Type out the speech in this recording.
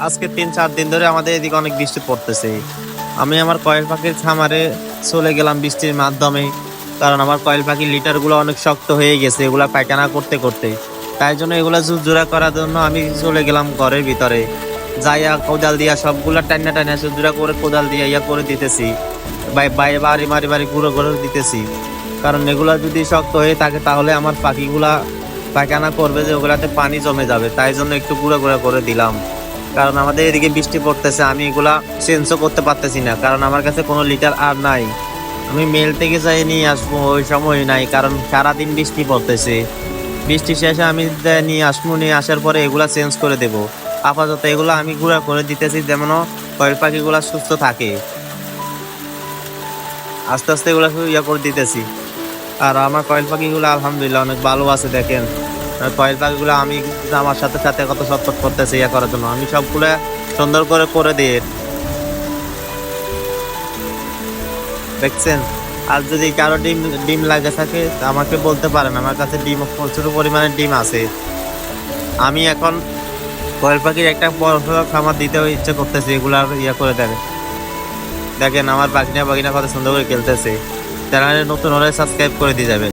আজকে তিন, চার দিন ধরে আমাদের এদিকে অনেক বৃষ্টি পড়তেছে। আমি আমার কয়েল পাখির খামারে চলে গেলাম বৃষ্টির মাধ্যমে, কারণ আমার কয়েল পাখির লিটারগুলো অনেক শক্ত হয়ে গেছে, এগুলা পায়খানা করতে করতে। তাই জন্য এগুলা জুজুরা করার জন্য আমি চলে গেলাম ঘরের ভিতরে। যাইয়া কোদাল দিয়া সবগুলা টাইনা টাইনা জুজুরা করে কোদাল দিয়া ইয়া করে দিতেছি। বাই বাই, বাড়ি বাড়ি বাড়ি গুঁড়ো করে দিতেছি। কারণ এগুলা যদি শক্ত হয়ে থাকে তাহলে আমার পাখিগুলা পায়খানা করবে যে ওগুলাতে পানি জমে যাবে, তাই জন্য একটু গুঁড়ো গুঁড়ো করে দিলাম। কারণ আমাদের এদিকে বৃষ্টি পড়তেছে, আমি এগুলা চেঞ্জও করতে পারতেছি না, কারণ আমার কাছে কোনো লিটার আর নাই। আমি মেল থেকে যাই নিয়ে আসব ওই সময় নাই, কারণ সারাদিন বৃষ্টি পড়তেছে। বৃষ্টি শেষে আমি নিয়ে আসব নিয়ে আসার পরে এগুলা চেঞ্জ করে দেব। আপাতত এগুলো আমি গুঁড়া করে দিতেছি যেমন কয়েল পাখিগুলো সুস্থ থাকে। আস্তে আস্তে এগুলো ইয়ে করে দিতেছি। আর আমার কয়েল পাখিগুলো আলহামদুলিল্লাহ অনেক ভালো আছে, দেখেন। কয়েল পাখিগুলো আমি আমার সাথে সাথে কত সটপট করতেছে ইয়ে করার জন্য। আমি সবগুলো সুন্দর করে করে দিই দেখছেন? আর যদি কারও ডিম ডিম লাগে থাকে, আমাকে বলতে পারেন। আমার কাছে ডিম, প্রচুর পরিমাণে ডিম আছে। আমি এখন কয়েল পাখির একটা বড় খামার দিতে ইচ্ছে করতেছি এগুলো ইয়ে করে দেবে দেখেন, আমার বাগিনা বাগিনা কত সুন্দর করে খেলতেছে। চ্যানেলে নতুন হলে সাবস্ক্রাইব করে দিয়ে যাবেন।